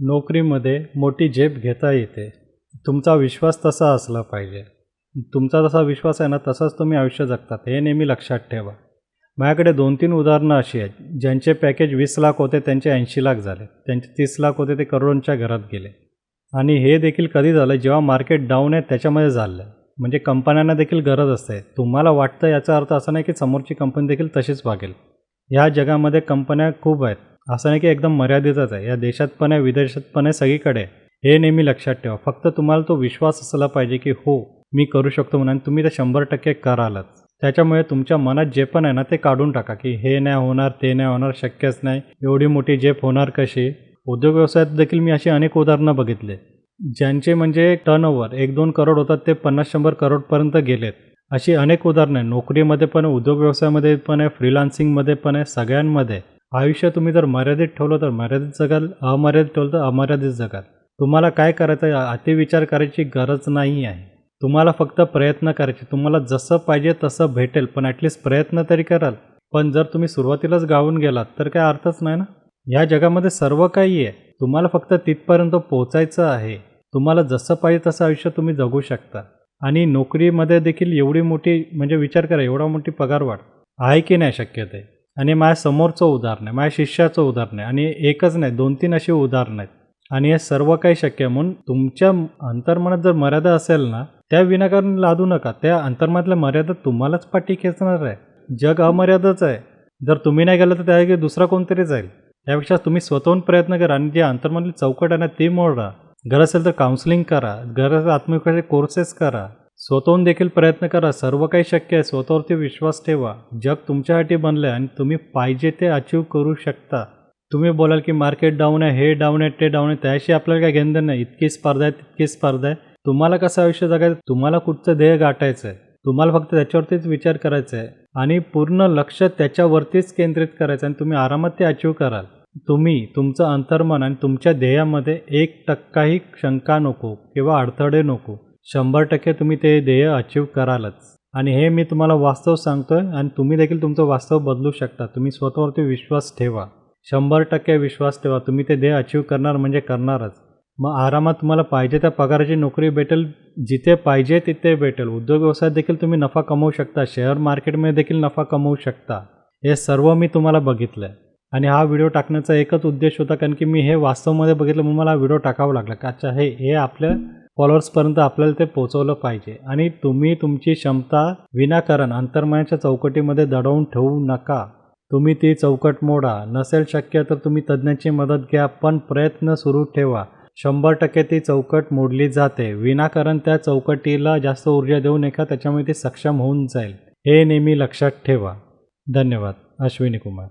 नोकरीमध्ये मोठी झेप घेता येते. तुमचा विश्वास तसा असला पाहिजे. तुमचा जसा विश्वास आहे ना तसाच तुम्ही आयुष्य जगतात. हे नेहमी लक्षात ठेवा. माझ्याकडे दोन तीन उदाहरणं अशी आहेत. ज्यांचे पॅकेज वीस लाख होते त्यांचे ऐंशी लाख झाले. त्यांचे तीस लाख होते ते करोडोंच्या घरात गेले. आणि हे देखील कधी झालं? जेव्हा मार्केट डाऊन आहे त्याच्यामध्ये झालं. म्हणजे कंपन्यांना देखील गरज असते. तुम्हाला वाटतं याचा अर्थ असा नाही की समोरची कंपनी देखील तशीच वागेल. ह्या जगामध्ये कंपन्या खूप आहेत. असं नाही की एकदम मर्यादितच आहे. या देशात पण आहे विदेशात पण आहे सगळीकडे हे नेहमी लक्षात ठेवा. फक्त तुम्हाला तो विश्वास असला पाहिजे की हो मी करू शकतो म्हणून आणि तुम्ही ते शंभर टक्के करालच. त्याच्यामुळे तुमच्या मनात जे पण आहे ना ते काढून टाका की हे नाही होणार ते नाही होणार शक्यच नाही. एवढी मोठी झेप होणार कशी? उद्योग व्यवसायात देखील मी अशी अनेक उदाहरणं बघितले. ज्यांचे म्हणजे टर्नओव्हर एक दोन करोड होतात ते पन्नास शंभर करोडपर्यंत गेलेत. अशी अनेक उदाहरणं आहे नोकरीमध्ये पण आहे, उद्योग व्यवसायामध्ये पण आहे फ्रीलान्सिंगमध्ये पण आहे सगळ्यांमध्ये. आयुष्य तुम्ही जर मर्यादित ठेवलं तर मर्यादित जगाल अमर्यादित ठेवलं तर अमर्यादित जगाल. तुम्हाला काय करायचं आहे अतिविचार करायची गरज नाही आहे. तुम्हाला फक्त प्रयत्न करायचे. तुम्हाला जसं पाहिजे तसं भेटेल पण ॲटलिस्ट प्रयत्न तरी कराल. पण जर तुम्ही सुरुवातीलाच गावून गेलात तर काय अर्थच नाही ना? ह्या जगामध्ये सर्व काही आहे. तुम्हाला फक्त तिथपर्यंत पोचायचं आहे. तुम्हाला जसं पाहिजे तसं आयुष्य तुम्ही जगू शकता. आणि नोकरीमध्ये देखील एवढी मोठी म्हणजे विचार करा एवढा मोठी पगार वाढ. आहे की नाही शक्य ते आणि माझ्या समोरचं उदाहरण आहे माझ्या शिष्याचं उदाहरण आहे. आणि एकच नाही दोन तीन अशी उदाहरणं आहेत. आणि हे सर्व काही शक्य आहे म्हणून तुमच्या अंतर्मनात जर मर्यादा असेल ना त्या विनाकारण लादू नका. त्या अंतर्मनातल्या मर्यादा तुम्हालाच पाठी खेचणार आहे. जग अमर्यादाच आहे. जर तुम्ही नाही गेलं तर त्या दुसरा कोणतरी जाईल. त्यापेक्षा तुम्ही स्वतःहून प्रयत्न करा आणि जे अंतर्मनातली चौकट आहे ना ती मोडा. गरज असेल तर काउन्सिलिंग करा. गरज असेल कोर्सेस करा. स्वतःहून देखील प्रयत्न करा. सर्व काही शक्य आहे. स्वतःवरती विश्वास ठेवा. जग तुमच्यासाठी बनलं आहे आणि तुम्ही पाहिजे ते अचीव करू शकता. तुम्ही बोलाल की मार्केट डाऊन आहे हे डाऊन आहे ते डाऊन आहे. त्याशी आपल्याला काय घेणं नाही. इतकी स्पर्धा आहे तितकी स्पर्धा आहे. तुम्हाला कसं आयुष्य जगायचं? तुम्हाला कुठचं ध्येय गाठायचं आहे तुम्हाला फक्त त्याच्यावरतीच विचार करायचा आहे आणि पूर्ण लक्ष त्याच्यावरतीच केंद्रित करायचं आणि तुम्ही आरामात ते अचीव कराल. तुम्ही तुमचं अंतर्मन आणि तुमच्या ध्येयामध्ये एक टक्काही शंका नको किंवा अडथळे नको. शंभर टक्के तुम्ही ते ध्येय अचीव करालच. आणि हे मी तुम्हाला वास्तव सांगतोय आणि तुम्ही देखील तुमचं वास्तव बदलू शकता. तुम्ही स्वतःवरती विश्वास ठेवा. शंभर टक्के विश्वास ठेवा. तुम्ही ते ध्येय अचीव करणार म्हणजे करणारच. मग आरामात तुम्हाला पाहिजे त्या पगाराची नोकरी भेटेल जिथे पाहिजे तिथे भेटेल. उद्योग व्यवसायात देखील तुम्ही नफा कमवू शकता. शेअर मार्केटमध्ये देखील नफा कमवू शकता. हे सर्व मी तुम्हाला बघितलं आहे आणि हा व्हिडिओ टाकण्याचा एकच उद्देश होता कारण की मी हे वास्तवमध्ये बघितलं म्हणून मला हा व्हिडिओ टाकावा लागला. का अच्छा हे हे आपल्या फॉलोअर्सपर्यंत आपल्याला ते पोचवलं पाहिजे. आणि तुम्ही तुमची क्षमता विनाकारण अंतर्मयाच्या चौकटीमध्ये दडवून ठेवू नका. तुम्ही ती चौकट मोडा. नसेल शक्य तर तुम्ही तज्ज्ञाची मदत घ्या पण प्रयत्न सुरू ठेवा. शंभर टक्के ती चौकट मोडली जाते. विनाकारण त्या चौकटीला जास्त ऊर्जा देऊ नका त्याच्यामुळे ती सक्षम होऊन जाईल. हे नेहमी लक्षात ठेवा. धन्यवाद. अश्विनी कुमार.